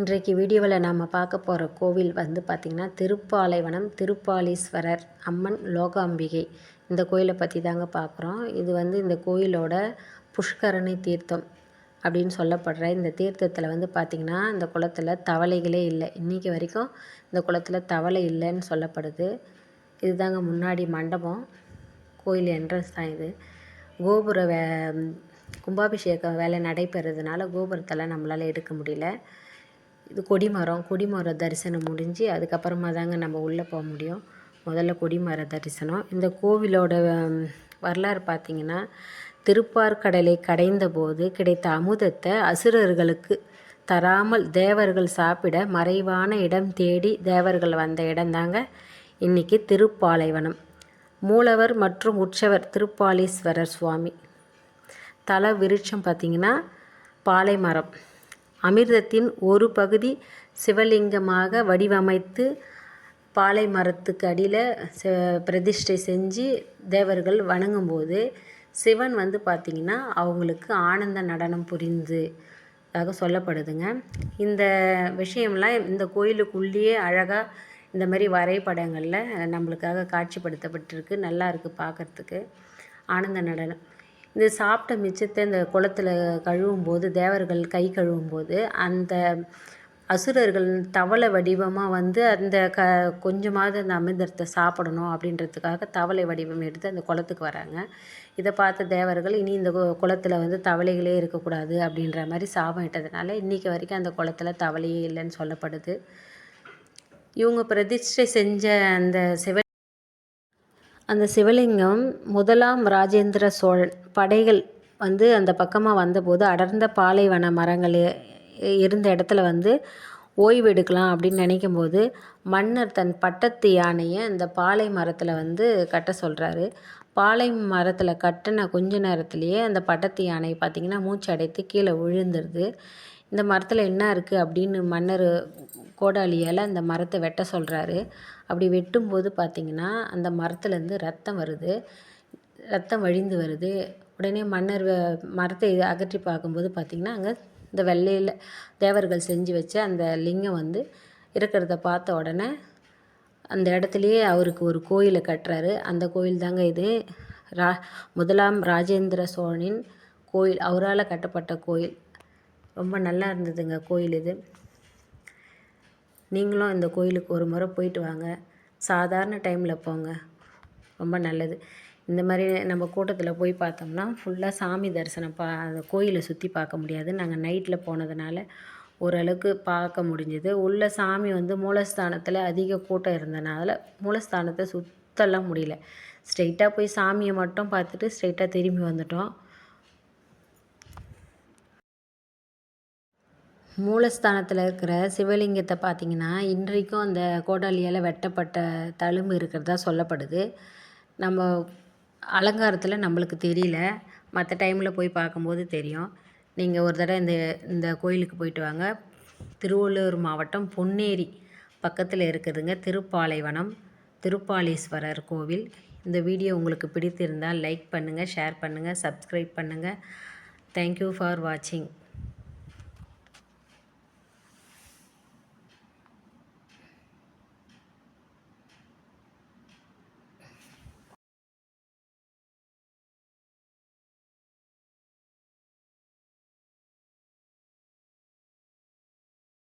இன்றைக்கு வீடியோவில் நாம் பார்க்க போகிற கோவில் வந்து பார்த்திங்கன்னா திருப்பாலைவனம் திருப்பாலீஸ்வரர் அம்மன் லோகாம்பிகை. இந்த கோயிலை பற்றி தாங்க பார்க்குறோம். இது வந்து இந்த கோயிலோட புஷ்கரணி தீர்த்தம் அப்படின்னு சொல்லப்படுற இந்த தீர்த்தத்தில் வந்து பார்த்திங்கன்னா இந்த குளத்தில் தவளைகளே இல்லை. இன்றைக்கி வரைக்கும் இந்த குளத்தில் தவளை இல்லைன்னு சொல்லப்படுது. இதுதாங்க முன்னாடி மண்டபம். கோயில் என்ட்ரன்ஸ் தான் இது. கோபுர வே கும்பாபிஷேகம் வேலை நடைபெறதுனால கோபுரத்தெல்லாம் நம்மளால் எடுக்க முடியல. இது கொடிமரம் கொடிமர தரிசனம் முடிஞ்சு அதுக்கப்புறமா தாங்க நம்ம உள்ளே போக முடியும். முதல்ல கொடிமர தரிசனம். இந்த கோவிலோட வரலாறு பார்த்திங்கன்னா திருப்பார்கடலை கடைந்த போது கிடைத்த அமுதத்தை அசுரர்களுக்கு தராமல் தேவர்கள் சாப்பிட மறைவான இடம் தேடி தேவர்கள் வந்த இடம்தாங்க இன்றைக்கி திருப்பாலைவனம். மூலவர் மற்றும் உற்சவர் திருப்பாலீஸ்வரர் சுவாமி. தல விருட்சம் பார்த்திங்கன்னா பாலை மரம் அமிர்தத்தின் ஒரு பகுதி சிவலிங்கமாக வடிவமைத்து பாலை மரத்துக்கு அடியில் பிரதிஷ்டை செஞ்சு தேவர்கள் வணங்கும்போது சிவன் வந்து பார்த்திங்கன்னா அவங்களுக்கு ஆனந்த நடனம் புரிந்து ஆக சொல்லப்படுதுங்க. இந்த விஷயம்லாம் இந்த கோயிலுக்குள்ளேயே அழகாக இந்த மாதிரி வரைபடங்களில் நம்மளுக்காக காட்சிப்படுத்தப்பட்டிருக்கு. நல்லா இருக்குது பார்க்குறதுக்கு ஆனந்த நடனம். இது சாப்பிட்ட மிச்சத்தை இந்த குளத்துல கழுவும் போது தேவர்கள் கை கழுவும் போது அந்த அசுரர்கள் தவளை வடிவமாக வந்து அந்த க கொஞ்சமாவது அந்த அமிர்தத்தை சாப்பிடணும் அப்படின்றதுக்காக தவளை வடிவம் எடுத்து அந்த குளத்துக்கு வராங்க. இதை பார்த்த தேவர்கள் இனி இந்த குளத்தில் வந்து தவளைகளே இருக்கக்கூடாது அப்படின்ற மாதிரி சாபம் இட்டதுனால இன்றைக்கி வரைக்கும் அந்த குளத்தில் தவளையே இல்லைன்னு சொல்லப்படுது. இவங்க பிரதிஷ்டை செஞ்ச அந்த சிவ அந்த சிவலிங்கம் முதலாம் ராஜேந்திர சோழன் படைகள் வந்து அந்த பக்கமாக வந்தபோது அடர்ந்த பாலைவன மரங்கள் இருந்த இடத்துல வந்து ஓய்வு எடுக்கலாம் அப்படின்னு நினைக்கும் போது மன்னர் தன் பட்டத்து யானையை அந்த பாலை மரத்தில் வந்து கட்ட சொல்கிறாரு பாலை மரத்தில் கட்டின கொஞ்ச நேரத்துலேயே அந்த பட்டத்து யானை பார்த்திங்கன்னா மூச்சு அடைத்து கீழே விழுந்துருது. இந்த மரத்தில் என்ன இருக்குது அப்படின்னு மன்னர் கோடாலியால் அந்த மரத்தை வெட்ட சொல்கிறாரு அப்படி வெட்டும்போது பார்த்திங்கன்னா அந்த மரத்துலேருந்து ரத்தம் வருது. ரத்தம் வழிந்து வருது. உடனே மன்னர் மரத்தை அகற்றி பார்க்கும்போது பார்த்திங்கன்னா அங்கே இந்த வெள்ளையில் தேவர்கள் செஞ்சு வச்ச அந்த லிங்கம் வந்து இருக்கிறத பார்த்த உடனே அந்த இடத்துலையே அவருக்கு ஒரு கோயிலை கட்டுறாரு. அந்த கோயில் தாங்க இது ரா முதலாம் ராஜேந்திர சோழனின் கோயில். அவரால் கட்டப்பட்ட கோயில். ரொம்ப நல்லா இருந்ததுங்க கோயில் இது. நீங்களும் இந்த கோயிலுக்கு ஒரு முறை போயிட்டு வாங்க. சாதாரண டைமில் போங்க. ரொம்ப நல்லது. இந்த மாதிரி நம்ம கூட்டத்தில் போய் பார்த்தோம்னா ஃபுல்லாக சாமி தரிசனம் பா அந்த கோயிலை சுற்றி பார்க்க முடியாது. நாங்கள் நைட்டில் போனதுனால ஓரளவுக்கு பார்க்க முடிஞ்சுது. உள்ள சாமி வந்து மூலஸ்தானத்தில் அதிக கூட்டம் இருந்தனால மூலஸ்தானத்தை சுத்தலாம் முடியல. ஸ்ட்ரெயிட்டாக போய் சாமியை மட்டும் பார்த்துட்டு ஸ்ட்ரெயிட்டாக திரும்பி வந்துட்டோம். மூலஸ்தானத்தில் இருக்கிற சிவலிங்கத்தை பார்த்திங்கன்னா இன்றைக்கும் அந்த கோடாலியால் வெட்டப்பட்ட தழும்பு இருக்கிறதா சொல்லப்படுது. நம்ம அலங்காரத்தில் நம்மளுக்கு தெரியல. மற்ற டைமில் போய் பார்க்கும்போது தெரியும். நீங்கள் ஒரு தடவை இந்த இந்த கோயிலுக்கு போயிட்டு வாங்க. திருவள்ளூர் மாவட்டம் பொன்னேரி பக்கத்தில் இருக்குதுங்க. திருப்பாலைவனம் திருப்பாலீஸ்வரர் கோவில். இந்த வீடியோ உங்களுக்கு பிடித்திருந்தால் லைக் பண்ணுங்கள் ஷேர் பண்ணுங்கள் சப்ஸ்கிரைப் பண்ணுங்கள் தேங்க்யூ ஃபார் வாட்சிங்